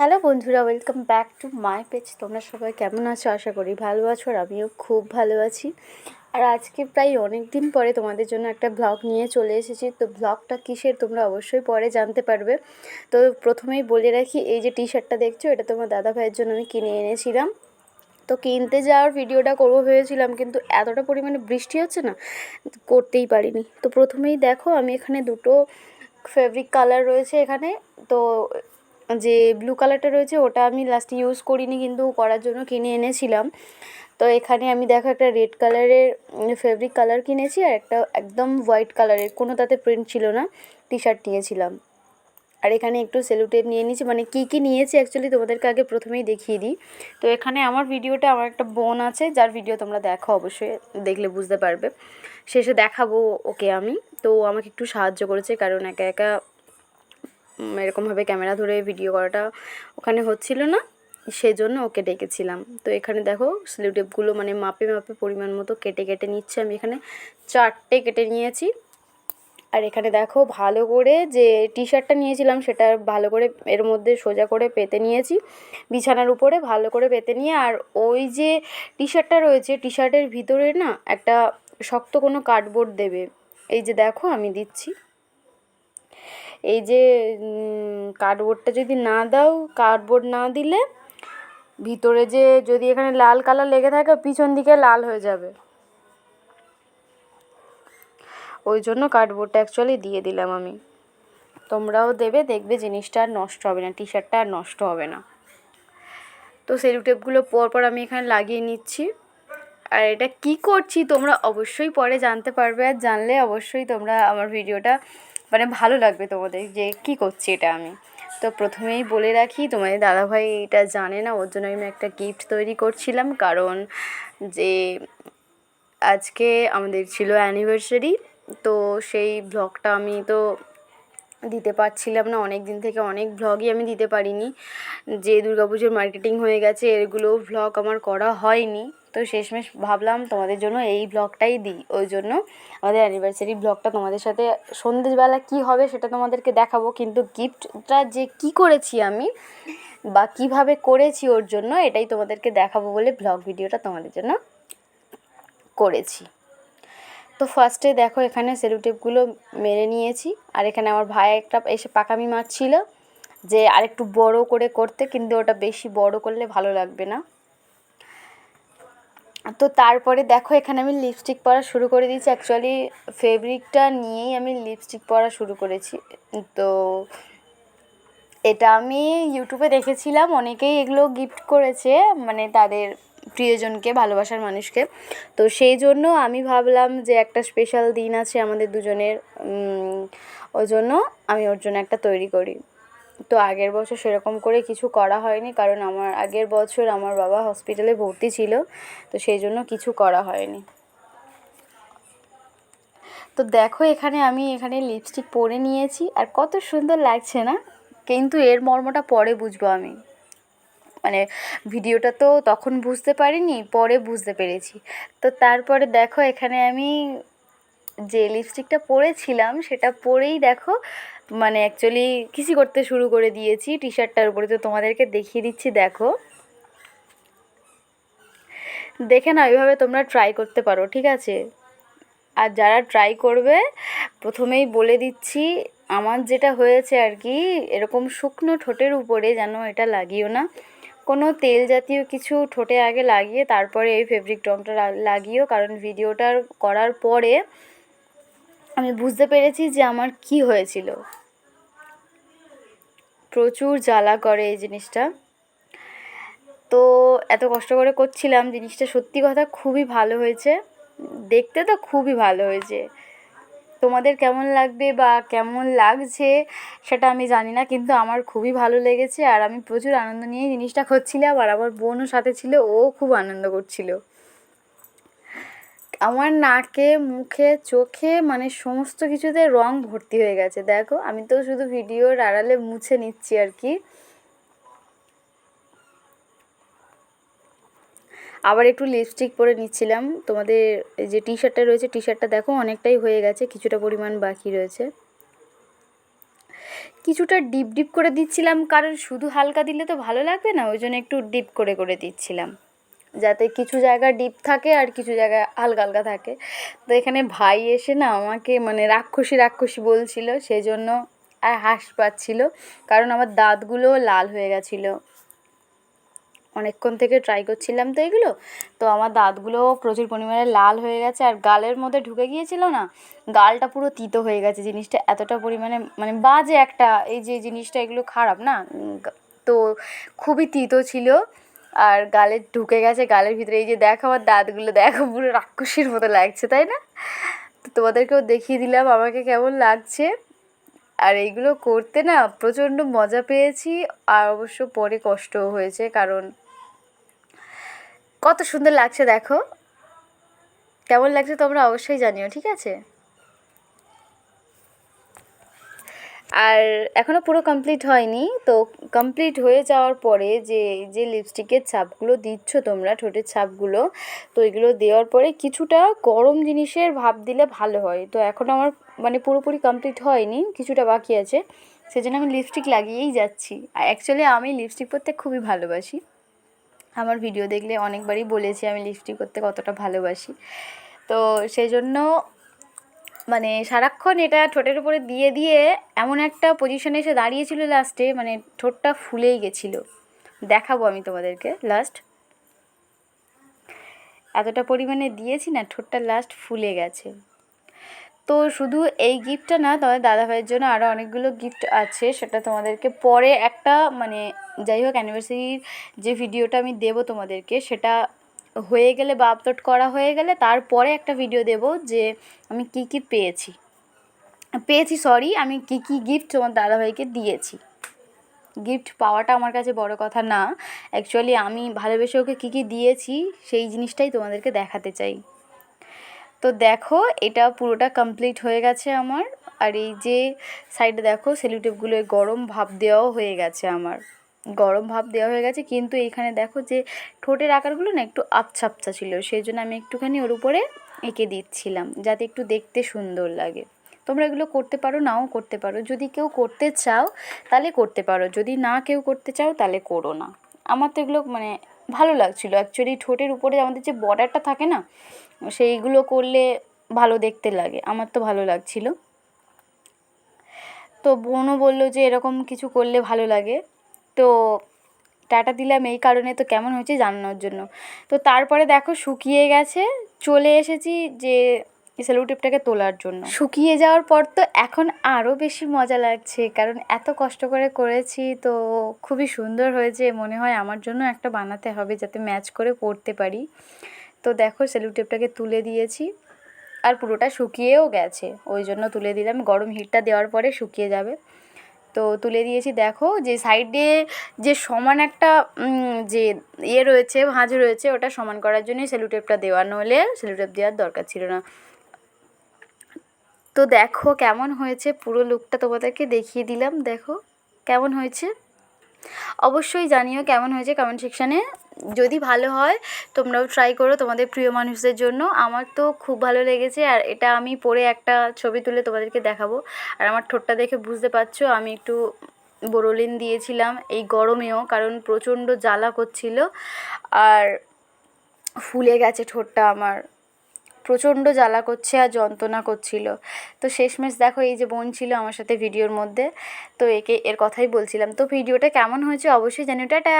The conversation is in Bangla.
হ্যালো বন্ধুরা welcome back to my page তোমরা সবাই কেমন আছো? আশা করি ভালো আছো আর আমিও খুব ভালো আছি। আর আজকে প্রায় অনেক দিন পরে তোমাদের জন্য একটা ব্লগ নিয়ে চলে এসেছি। তো ব্লগটা কিসের তোমরা অবশ্যই পরে জানতে পারবে। তো প্রথমেই বলে রাখি, এই যে টি শার্টটা দেখছ, এটা তোমার দাদা ভাইয়ের জন্য আমি কিনে এনেছিলাম। তো কিনতে যাওয়ার ভিডিওটা করব ভেবেছিলাম, কিন্তু এতটা পরিমাণে বৃষ্টি হচ্ছে না, করতেই পারিনি। তো প্রথমেই দেখো, আমি এখানে দুটো ফেব্রিক কালার রয়েছে এখানে। তো যে ব্লু কালারটা রয়েছে, ওটা আমি লাস্টে ইউজ করিনি কিন্তু করার জন্য কিনে এনেছিলাম। তো এখানে আমি দেখো একটা রেড কালারের ফেব্রিক কালার কিনেছি আর একটা একদম হোয়াইট কালারের কোনো তাতে প্রিন্ট ছিল না টি শার্ট নিয়েছিলাম। আর এখানে একটু সেলুটেপ নিয়ে নিয়েছি মানে কী কী নিয়েছি অ্যাকচুয়ালি তোমাদেরকে আগে প্রথমেই দেখিয়ে দিই। তো এখানে আমার ভিডিওটা আমার একটা বোন আছে, যার ভিডিও তোমরা দেখো অবশ্যই, দেখলে বুঝতে পারবে। শেষে দেখাবো ওকে আমি। তো আমাকে একটু সাহায্য করেছে কারণ একা একা এরকমভাবে ক্যামেরা ধরে ভিডিও করাটা ওখানে হচ্ছিল না সেই জন্য ওকে ডেকেছিলাম। তো এখানে দেখো স্লিউটেপগুলো মানে মাপে মাপে পরিমাণ মতো কেটে কেটে নিচ্ছে। আমি এখানে চারটে কেটে নিয়েছি। আর এখানে দেখো, ভালো করে যে টি শার্টটা নিয়েছিলাম, সেটা ভালো করে এর মধ্যে সোজা করে পেতে নিয়েছি। বিছানার উপরে ভালো করে পেতে নিয়ে, আর ওই যে টি শার্টটা রয়েছে টি শার্টের ভিতরে না একটা শক্ত কোনো কার্ডবোর্ড দেবে। এই যে দেখো, আমি দিচ্ছি। এই যে কার্ডবোর্ডটা যদি না দাও কার্ডবোর্ড না দিলে ভিতরে যে যদি এখানে লাল কালার লেগে থাকে, পিছন দিকে লাল হয়ে যাবে। ওই জন্য কার্ডবোর্ডটা অ্যাকচুয়ালি দিয়ে দিলাম আমি। তোমরাও দেবে, দেখবে জিনিসটা আর নষ্ট হবে না টি শার্টটা আর নষ্ট হবে না। তো সেলুটেপগুলো পরপর আমি এখানে লাগিয়ে নিচ্ছি। আর এটা কি করছি তোমরা অবশ্যই পরে জানতে পারবে, আর জানলে অবশ্যই তোমরা আমার ভিডিওটা মানে ভালো লাগবে তোমাদের যে কি করছি এটা আমি। তো প্রথমেই বলে রাখি, তোমাদের দাদাভাই এটা জানে না, ওর জন্য আমি একটা গিফট তৈরি করছিলাম। কারণ যে আজকে আমাদের ছিল অ্যানিভার্সারি তো সেই ব্লগটা আমি তো দিতে পারছিলাম না। অনেক দিন থেকে অনেক ভ্লগই আমি দিতে পারিনি। যে দুর্গাপুজোর মার্কেটিং হয়ে গেছে এগুলো ভ্লগ আমার করা হয়নি। তো শেষমেশ ভাবলাম তোমাদের জন্য এই ব্লগটাই দিই। ওই জন্য আমাদের অ্যানিভার্সারি ব্লগটা তোমাদের সাথে সন্ধ্যেবেলা কি হবে সেটা তোমাদেরকে দেখাবো। কিন্তু গিফটটা যে কি করেছি আমি বা কীভাবে করেছি ওর জন্য এটাই তোমাদেরকে দেখাবো বলে ব্লগ ভিডিওটা তোমাদের জন্য করেছি। তো ফার্স্টে দেখো এখানে সেলুটেপগুলো মেরে নিয়েছি। আর এখানে আমার ভাই একটা এসে পাকামি মারছিল যে আরেকটু বড় করে করতে, কিন্তু ওটা বেশি বড় করলে ভালো লাগবে না। তো তারপরে দেখো এখানে আমি লিপস্টিক পরা শুরু করে দিয়েছি। অ্যাকচুয়ালি ফেব্রিকটা নিয়েই আমি লিপস্টিক পরা শুরু করেছি। তো এটা আমি ইউটিউবে দেখেছিলাম। অনেকেই এগুলো গিফট করেছে মানে তাদের প্রিয়জনকে, ভালোবাসার মানুষকে। তো সেই জন্য আমি ভাবলাম যে একটা স্পেশাল দিন আছে আমাদের দুজনের ওই জন্য আমি ওর জন্য একটা তৈরি করি। তো আগের বছর সেরকম করে কিছু করা হয়নি কারণ আমার আগের বছর আমার বাবা হসপিটালে ভর্তি ছিল, তো সেই জন্য কিছু করা হয়নি। তো দেখো এখানে আমি এখানে লিপস্টিক পরে নিয়েছি আর কত সুন্দর লাগছে না? কিন্তু এর মর্মটা পরে বুঝব আমি। মানে ভিডিওটা তো তখন বুঝতে পারিনি, পরে বুঝতে পেরেছি। তো তারপরে দেখো এখানে আমি যে লিপস্টিকটা পরেছিলাম, সেটা পরেই দেখো মানে অ্যাকচুয়ালি কিসি করতে শুরু করে দিয়েছি। টি শার্টটার উপরে তো তোমাদেরকে দেখিয়ে দিচ্ছি, দেখো। দেখে না ওইভাবে তোমরা ট্রাই করতে পারো, ঠিক আছে? আর যারা ট্রাই করবে, প্রথমেই বলে দিচ্ছি, আমার যেটা হয়েছে আর কি, এরকম শুকনো ঠোঁটের উপরে যেন এটা লাগিও না। কোনো তেল জাতীয় কিছু ঠোঁটে আগে লাগিয়ে তারপরে এই ফেব্রিক রঙটা লা- লাগিও কারণ ভিডিওটার করার পরে আমি বুঝতে পেরেছি যে আমার কি হয়েছিল। প্রচুর জ্বালা করে এই জিনিসটা। তো এত কষ্ট করে করছিলাম, জিনিসটা সত্যি কথা খুবই ভালো হয়েছে। দেখতে তো খুবই ভালো হয়েছে। তোমাদের কেমন লাগবে বা কেমন লাগছে সেটা আমি জানি না, কিন্তু আমার খুবই ভালো লেগেছে আর আমি প্রচুর আনন্দ নিয়ে জিনিসটা করছিলাম আর আমার বোনও সাথে ছিল, ও খুব আনন্দ করছিল। আমার নাকে, মুখে, চোখে মানে সমস্ত কিছুতে রং ভর্তি হয়ে গেছে। দেখো, আমি তো শুধু ভিডিওর আড়ালে মুছে নিচ্ছি আর কি। আবার একটু লিপস্টিক পরে নিচ্ছিলাম। তোমাদের যে টি শার্টটা রয়েছে টি শার্টটা দেখো, অনেকটাই হয়ে গেছে, কিছুটা পরিমাণ বাকি রয়েছে। কিছুটা ডিপ ডিপ করে দিচ্ছিলাম, কারণ শুধু হালকা দিলে তো ভালো লাগবে না, ওই জন্য একটু ডিপ করে করে দিচ্ছিলাম। যাতে কিছু জায়গা ডিপ থাকে আর কিছু জায়গা হালকা হালকা থাকে। তো এখানে ভাই এসে না আমাকে মানে রাক্ষসী রাক্ষসী বলছিল সেই জন্য আর হাস পাচ্ছিল, কারণ আমার দাঁতগুলো লাল হয়ে গেছিল। অনেকক্ষণ থেকে ট্রাই করছিলাম তো এগুলো। তো আমার দাঁতগুলো প্রচুর পরিমাণে লাল হয়ে গেছে আর গালের মধ্যে ঢুকে গিয়েছিল না, গালটা পুরো তিতো হয়ে গেছে জিনিসটা এতটা পরিমাণে মানে বাজে একটা, এই যে জিনিসটা এগুলো খারাপ না? তো খুবই তিতো ছিল আর গালে ঢুকে গেছে, গালের ভিতরে এই যে দেখো আমার দাঁতগুলো, দেখো পুরো রাক্ষসীর মতো লাগছে, তাই না? তো তোমাদেরকেও দেখিয়ে দিলাম আমাকে কেমন লাগছে। আর এইগুলো করতে না প্রচণ্ড মজা পেয়েছি আর অবশ্য পরে কষ্টও হয়েছে কারণ কত সুন্দর লাগছে দেখো। কেমন লাগছে তোমরা অবশ্যই জানিও, ঠিক আছে? আর এখনও পুরো কমপ্লিট হয়নি, তো কমপ্লিট হয়ে যাওয়ার পরে যে যে লিপস্টিকের ছাপগুলো দিচ্ছ তোমরা, ঠোঁটের ছাপগুলো, তো এগুলো দেওয়ার পরে কিছুটা গরম জিনিসের ভাব দিলে ভালো হয়। তো এখন আমার মানে পুরোপুরি কমপ্লিট হয়নি, কিছুটা বাকি আছে, সেজন্য আমি লিপস্টিক লাগিয়েই যাচ্ছি। আর অ্যাকচুয়ালি আমি লিপস্টিক পরতে খুবই ভালোবাসি। আমার ভিডিও দেখলে অনেকবারই বলেছি আমি লিপস্টিক করতে কতটা ভালোবাসি। তো সেই জন্য মানে সারাক্ষণ এটা ঠোঁটের উপরে দিয়ে দিয়ে এমন একটা পজিশনে এসে দাঁড়িয়েছিল লাস্টে মানে ঠোঁটটা ফুলেই গেছিল। দেখাবো আমি তোমাদেরকে লাস্ট এতটা পরিমাণে দিয়েছি না, ঠোঁটটা লাস্ট ফুলে গেছে। তো শুধু এই গিফটটা না, তোমাদের দাদাভাইয়ের জন্য আরও অনেকগুলো গিফট আছে, সেটা তোমাদেরকে পরে একটা মানে যাই হোক অ্যানিভার্সারির যে ভিডিওটা আমি দেবো তোমাদেরকে, সেটা হয়ে গেলে বা আপলোড করা হয়ে গেলে তারপরে একটা ভিডিও দেব যে আমি কি কি পেয়েছি। পেয়েছি সরি আমি কি কি গিফট তোমার দাদাভাইকে দিয়েছি। গিফট পাওয়াটা আমার কাছে বড় কথা না। অ্যাকচুয়ালি আমি ভালোবেসে ওকে কী কী দিয়েছি, সেই জিনিসটাই তোমাদেরকে দেখাতে চাই। তো দেখো, এটা পুরোটা কমপ্লিট হয়ে গেছে আমার। আর এই যে সাইডে দেখো সেলুটেপগুলো গরম ভাব দেওয়াও হয়ে গেছে আমার। গরম ভাব দেওয়া হয়ে গেছে, কিন্তু এইখানে দেখো যে ঠোঁটের আকারগুলো না একটু আবছা ছিল, সেই জন্য আমি একটুখানি ওর উপরে এঁকে দিচ্ছিলাম, যাতে একটু দেখতে সুন্দর লাগে। তোমরা এগুলো করতে পারো, নাও করতে পারো। যদি কেউ করতে চাও, তাহলে করতে পারো। যদি না কেউ করতে চাও, তাহলে করো না। আমার তো এগুলো মানে ভালো লাগছিল। অ্যাকচুয়ালি ঠোঁটের উপরে আমাদের যে বর্ডারটা থাকে না, সেইগুলো করলে ভালো দেখতে লাগে। আমার তো ভালো লাগছিল। তো বোনও বলল যে এরকম কিছু করলে ভালো লাগে। তো টাটা দিলাম, এই কারণে তো কেমন হয়েছে জানানোর জন্য। তো তারপরে দেখো শুকিয়ে গেছে, চলে এসেছি যে সেলোটেপটাকে তোলার জন্য। শুকিয়ে যাওয়ার পর তো এখন আরও বেশি মজা লাগছে, কারণ এত কষ্ট করে করেছি তো খুবই সুন্দর হয়েছে। মনে হয় আমার জন্য একটা বানাতে হবে যাতে ম্যাচ করে পরতে পারি। তো দেখো সেলোটেপটাকে তুলে দিয়েছি আর পুরোটা শুকিয়েও গেছে। ওই জন্য তুলে দিলাম। গরম হিটটা দেওয়ার পরে শুকিয়ে যাবে। তো তুলে দিয়েছি। দেখো যে সাইডে যে সমান একটা যে ইয়ে রয়েছে, ভাঁজ রয়েছে, ওটা সমান করার জন্যই সেলুটেপটা দেওয়া। নইলে সেলুটেপ দেওয়ার দরকার ছিল না। তো দেখো কেমন হয়েছে? পুরো লুকটা তোমাদেরকে দেখিয়ে দিলাম। দেখো কেমন হয়েছে? অবশ্যই জানিও কেমন হয়েছে কমেন্ট সেকশানে যদি ভালো হয়, তোমরাও ট্রাই করো তোমাদের প্রিয় মানুষদের জন্য। আমার তো খুব ভালো লেগেছে আর এটা আমি পরে একটা ছবি তুলে তোমাদেরকে দেখাবো। আর আমার ঠোঁটটা দেখে বুঝতে পারছ, আমি একটু বোরোলিন দিয়েছিলাম এই গরমেও, কারণ প্রচণ্ড জ্বালা করছিল। আর ফুলে গেছে ঠোঁটটা আমার। প্রচণ্ড জ্বালা করছে আর যন্ত্রণা করছিল। তো শেষমেশ দেখো এই যে বোন ছিল আমার সাথে ভিডিওর মধ্যে, তো একে এর কথাই বলছিলাম। তো ভিডিওটা কেমন হয়েছে অবশ্যই জানিও। টাটা!